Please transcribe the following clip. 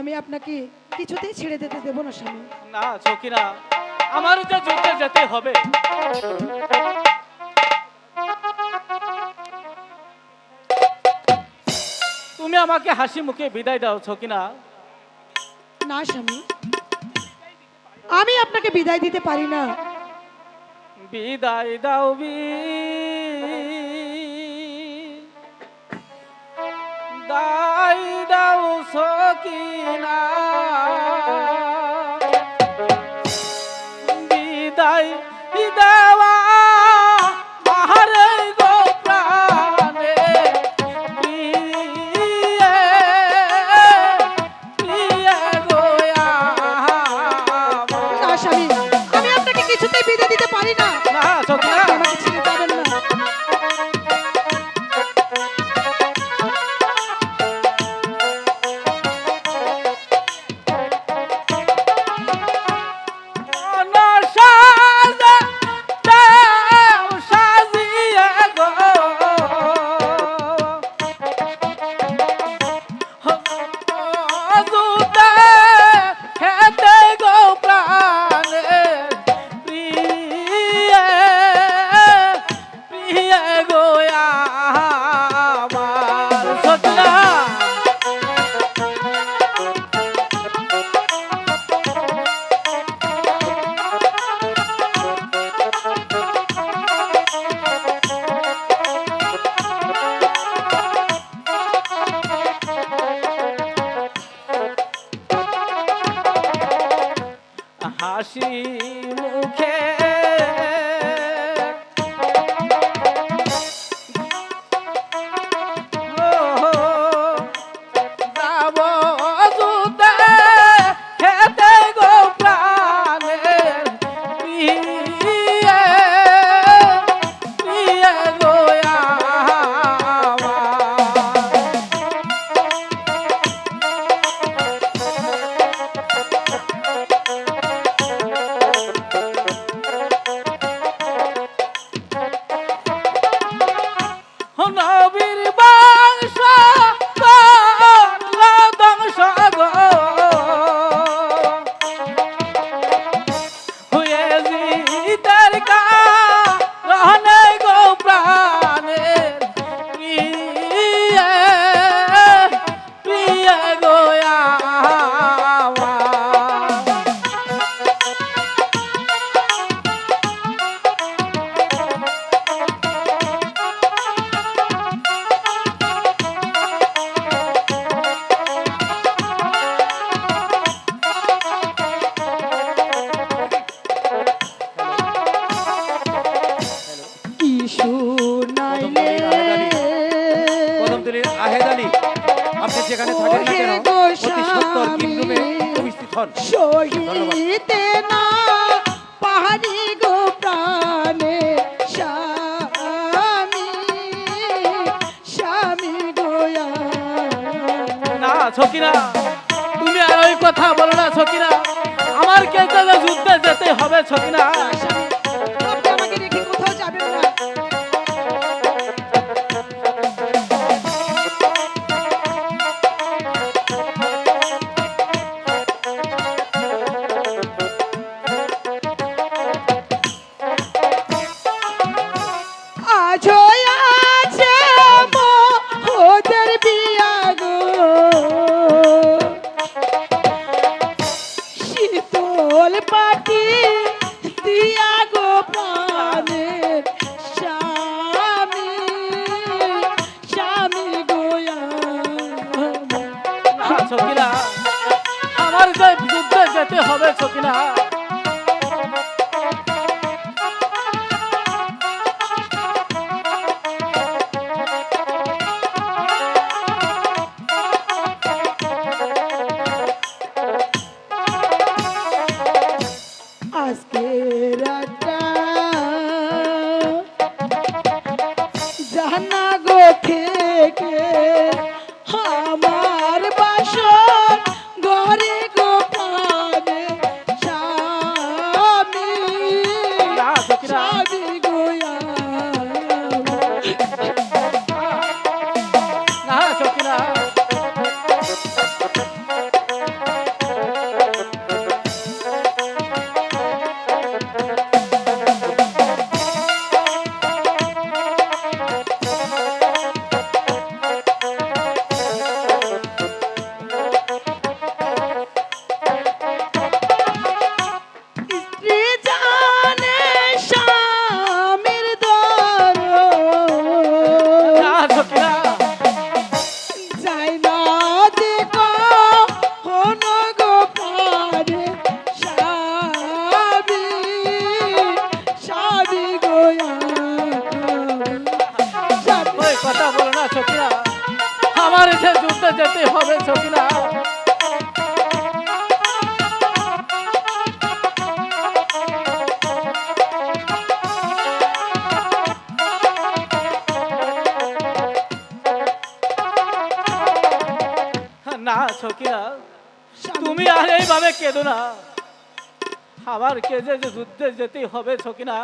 আমি আপনাকে কিছুতেই ছেড়ে দিতে দেবো না স্বামী। না সকিনা আমার যে যুদ্ধে যেতে হবে। তুমি আমাকে হাসি মুখে বিদায় দাও সকিনা না স্বামী। আমি আপনাকে বিদায় দিতে পারি না। বিদায় দাও বি। দাই দাও সকিনা। বিদায় দেওয়া। আমি আপনাকে কিছুতেই বিদায় দিতে পারি না। না হাসি যেখানে থাকেন না কেন অতি সত্তর কিমরুমে উপস্থিত হন। সহিতে না পাহাড়ি গো প্রাণে স্বামী স্বামী গোয়া না সকিনা তুমি আর ওই কথা বলো না সকিনা আমার কেটে যুদ্ধে যেতে হবে সকিনা যেতে হবে সকিনা আজকে রাতটা চলে যেতে হবে সখিনা না। সখিনা তুমি আর এইভাবে কেঁদো না। আবার কেজে যুদ্ধে যেতেই হবে সখিনা